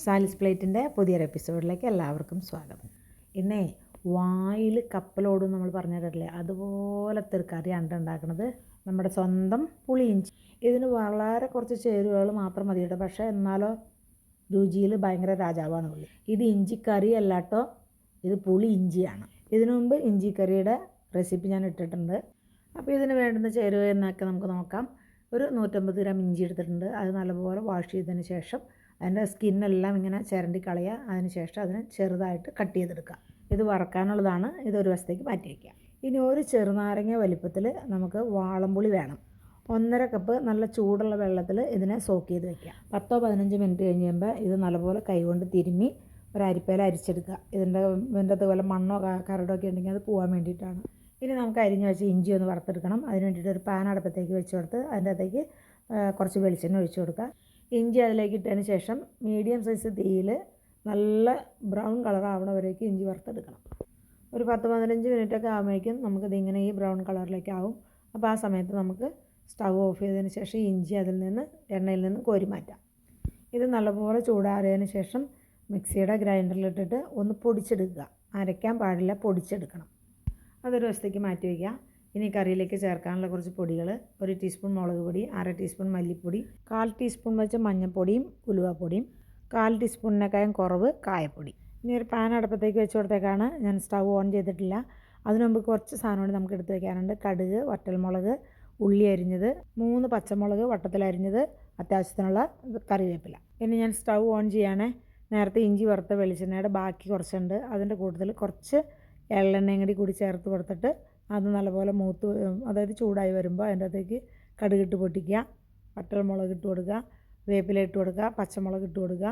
സാലിസ് പ്ലേറ്റിന്റെ പുതിയൊരു എപ്പിസോഡിലേക്ക് എല്ലാവർക്കും സ്വാഗതം. ഇന്നേ വായിൽ കപ്പലോടും നമ്മൾ പറഞ്ഞു കേട്ടില്ലേ അതുപോലത്തെ ഒരു കറിയാണ് ഉണ്ടാക്കുന്നത്. നമ്മുടെ സ്വന്തം പുളിയിഞ്ചി ഇതിന് വളരെ കുറച്ച് ചേരുവകൾ മാത്രം മതി കേട്ടോ പക്ഷേ എന്നാലോ രുചിയിൽ ഭയങ്കര രാജാവാണ് പുള്ളി. ഇത് ഇഞ്ചിക്കറി അല്ലാട്ടോ ഇത് പുളി ഇഞ്ചിയാണ്. ഇതിനു മുമ്പ് ഇഞ്ചിക്കറിയുടെ റെസിപ്പി ഞാൻ ഇട്ടിട്ടുണ്ട്. അപ്പോൾ ഇതിന് വേണ്ടുന്ന ചേരുവ എന്നൊക്കെ നമുക്ക് നോക്കാം. ഒരു നൂറ്റമ്പത് ഗ്രാം ഇഞ്ചി എടുത്തിട്ടുണ്ട്. അത് നല്ലപോലെ വാഷ് ചെയ്തതിന് ശേഷം അതിന്റെ സ്കിന്നെല്ലാം ഇങ്ങനെ ചിരണ്ടി കളയുക. അതിന് ശേഷം അതിനെ ചെറുതായിട്ട് കട്ട് ചെയ്തെടുക്കുക. ഇത് വറക്കാനുള്ളതാണ്. ഇതൊരു വശത്തേക്ക് മാറ്റി വയ്ക്കുക. ഇനി ഒരു ചെറുനാരങ്ങ വലിപ്പത്തിൽ നമുക്ക് വാളംപുളി വേണം. ഒന്നര കപ്പ് നല്ല ചൂടുള്ള വെള്ളത്തിൽ ഇതിനെ സോക്ക് ചെയ്ത് വെക്കുക പത്തോ പതിനഞ്ച് മിനിറ്റ് കഴിഞ്ഞ് കഴിയുമ്പോൾ ഇത് നല്ലപോലെ കൈകൊണ്ട് തിരുമ്മി ഒരു അരിപ്പയിൽ അരിച്ചെടുക്കുക. ഇതിന്റെ ഇതിന്റെ അതുപോലെ മണ്ണോ കരടോ ഒക്കെ ഉണ്ടെങ്കിൽ അത് പോകാൻ വേണ്ടിയിട്ടാണ്. ഇനി നമുക്ക് അരിഞ്ഞ് വെച്ച് ഇഞ്ചി ഒന്ന് വറുത്തെടുക്കണം. അതിന് വേണ്ടിയിട്ട് ഒരു പാൻ അടുപ്പത്തേക്ക് വെച്ച് കൊടുത്ത് അതിന്റെ അകത്തേക്ക് കുറച്ച് വെളിച്ചെണ്ണ ഒഴിച്ചു കൊടുക്കുക. ഇഞ്ചി അതിലേക്ക് ഇട്ടതിന് ശേഷം മീഡിയം സൈസ് തീയിൽ നല്ല ബ്രൗൺ കളർ ആവണവരേക്ക് ഇഞ്ചി വറുത്തെടുക്കണം. ഒരു പത്ത് പതിനഞ്ച് മിനിറ്റൊക്കെ ആകുമ്പോഴേക്കും നമുക്കിത് ഇങ്ങനെ ഈ ബ്രൗൺ കളറിലേക്ക് ആവും അപ്പോൾ ആ സമയത്ത് നമുക്ക് സ്റ്റവ് ഓഫ് ചെയ്തതിന് ശേഷം ഇഞ്ചി അതിൽ നിന്ന് എണ്ണയിൽ നിന്ന് കോരി മാറ്റാം. ഇത് നല്ലപോലെ ചൂടാറിയതിന് ശേഷം മിക്സിയുടെ ഗ്രൈൻഡറിലിട്ടിട്ട് ഒന്ന് പൊടിച്ചെടുക്കുക. അരയ്ക്കാൻ പാടില്ല പൊടിച്ചെടുക്കണം. അതൊരു വശത്തേക്ക് മാറ്റി വയ്ക്കുക. ഇനി കറിയിലേക്ക് ചേർക്കാനുള്ള കുറച്ച് പൊടികൾ ഒരു ടീസ്പൂൺ മുളക് പൊടി അര ടീസ്പൂൺ മല്ലിപ്പൊടി കാൽ ടീസ്പൂൺ വെച്ച മഞ്ഞൾപ്പൊടിയും ഉലുവപ്പൊടിയും കാൽ ടീസ്പൂണിനേക്കാളും കുറവ് കായപ്പൊടി. ഇനി ഒരു പാൻ അടുപ്പത്തേക്ക് വെച്ച് കൊടുത്തേക്കാണ്. ഞാൻ സ്റ്റവ് ഓൺ ചെയ്തിട്ടില്ല. അതിനു മുമ്പ് കുറച്ച് സാധനം കൂടി നമുക്ക് എടുത്ത് വെക്കാനുണ്ട്. കടുക് വറ്റൽമുളക് ഉള്ളി അരിഞ്ഞത് മൂന്ന് പച്ചമുളക് വട്ടത്തിലരിഞ്ഞത് അത്യാവശ്യത്തിനുള്ള കറിവേപ്പില. ഇനി ഞാൻ സ്റ്റവ് ഓൺ ചെയ്യാണ്. നേരത്തെ ഇഞ്ചി വറുത്ത വെളിച്ചെണ്ണയുടെ ബാക്കി കുറച്ചുണ്ട്. അതിന്റെ കൂട്ടത്തിൽ കുറച്ച് എള്ളെണ്ണയും കൂടി കൂടി ചേർത്ത് കൊടുത്തിട്ട് അത് നല്ലപോലെ മൂത്ത് അതായത് ചൂടായി വരുമ്പോൾ അതിന്റെ അകത്തേക്ക് കടുകിട്ട് പൊട്ടിക്കുക. വറ്റൽമുളക് ഇട്ട് കൊടുക്കുക. വേപ്പില ഇട്ട് കൊടുക്കുക. പച്ചമുളക് ഇട്ട് കൊടുക്കുക.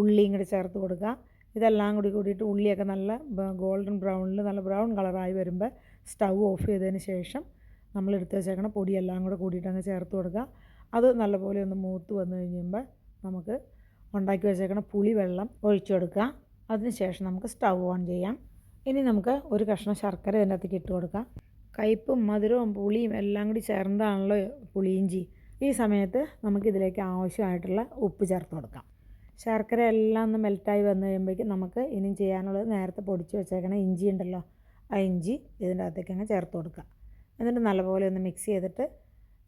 ഉള്ളിയും കൂടി ചേർത്ത് കൊടുക്കുക. ഇതെല്ലാം കൂടി കൂടിയിട്ട് ഉള്ളിയൊക്കെ നല്ല ഗോൾഡൻ ബ്രൗണിൽ നല്ല ബ്രൗൺ കളറായി വരുമ്പോൾ സ്റ്റൗ ഓഫ് ചെയ്തതിന് ശേഷം നമ്മൾ എടുത്ത് വെച്ചേക്കണ പൊടിയെല്ലാം കൂടെ കൂടിയിട്ട് അങ്ങ് ചേർത്ത് കൊടുക്കുക. അത് നല്ലപോലെ ഒന്ന് മൂത്ത് വന്നു കഴിയുമ്പോൾ നമുക്ക് ഉണ്ടാക്കി വെച്ചേക്കണ പുളി വെള്ളം ഒഴിച്ചു കൊടുക്കുക. അതിന് ശേഷം നമുക്ക് സ്റ്റൗ ഓൺ ചെയ്യാം. ഇനി നമുക്ക് ഒരു കഷ്ണം ശർക്കര ഇതിന്റെ അകത്തേക്ക് ഇട്ട് കൊടുക്കാം. കയ്പും മധുരവും പുളിയും എല്ലാം കൂടി ചേർന്നതാണല്ലോ പുളിയിഞ്ചി. ഈ സമയത്ത് നമുക്കിതിലേക്ക് ആവശ്യമായിട്ടുള്ള ഉപ്പ് ചേർത്ത് കൊടുക്കാം. ശർക്കര എല്ലാം ഒന്ന് മെൽറ്റായി വന്നു കഴിയുമ്പോഴേക്കും നമുക്ക് ഇനി ചെയ്യാനുള്ളത് നേരത്തെ പൊടിച്ച് വെച്ചേക്കണ ഇഞ്ചി ഉണ്ടല്ലോ ആ ഇഞ്ചി ഇതിന്റെ അകത്തേക്ക് അങ്ങ് ചേർത്ത് കൊടുക്കുക എന്നിട്ട് നല്ലപോലെ ഒന്ന് മിക്സ് ചെയ്തിട്ട്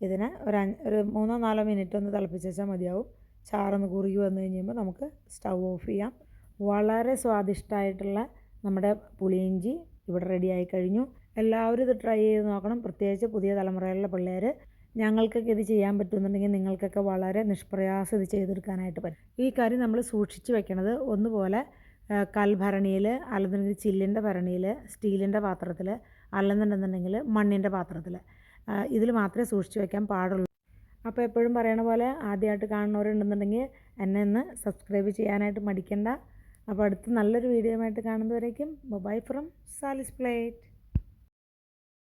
ഇതിനെ ഒരു ഒരു മൂന്നോ നാലോ മിനിറ്റ് ഒന്ന് തിളപ്പിച്ച് വെച്ചാൽ മതിയാവും. ചാറൊന്ന് കുറുകി വന്നു കഴിയുമ്പോൾ നമുക്ക് സ്റ്റൗ ഓഫ് ചെയ്യാം. വളരെ സ്വാദിഷ്ടമായിട്ടുള്ള നമ്മുടെ പുളിയിഞ്ചി ഇവിടെ റെഡിയായി കഴിഞ്ഞു. എല്ലാവരും ഇത് ട്രൈ ചെയ്ത് നോക്കണം. പ്രത്യേകിച്ച് പുതിയ തലമുറയിലുള്ള പിള്ളേർ ഞങ്ങൾക്കൊക്കെ ഇത് ചെയ്യാൻ പറ്റുന്നുണ്ടെങ്കിൽ നിങ്ങൾക്കൊക്കെ വളരെ നിഷ്പ്രയാസം ഇത് ചെയ്തെടുക്കാനായിട്ട് പറ്റും. ഈ കറി നമ്മൾ സൂക്ഷിച്ച് വെക്കണത് ഒന്നുപോലെ കൽഭരണിയിൽ അല്ലെന്നുണ്ടെങ്കിൽ ചില്ലിന്റെ ഭരണിയിൽ സ്റ്റീലിന്റെ പാത്രത്തിൽ അല്ലെന്നുണ്ടെന്നുണ്ടെങ്കിൽ മണ്ണിന്റെ പാത്രത്തിൽ ഇതിൽ മാത്രമേ സൂക്ഷിച്ച് വെക്കാൻ പാടുള്ളൂ. അപ്പോൾ എപ്പോഴും പറയണ പോലെ ആദ്യമായിട്ട് കാണുന്നവരുണ്ടെന്നുണ്ടെങ്കിൽ എന്നെ ഒന്ന് സബ്സ്ക്രൈബ് ചെയ്യാനായിട്ട് മടിക്കണ്ട. അപ്പോൾ അടുത്ത നല്ലൊരു വീഡിയോ ആയിട്ട് കാണുന്നവരേക്കും ബൈ ഫ്രം സാലിസ് പ്ലേറ്റ്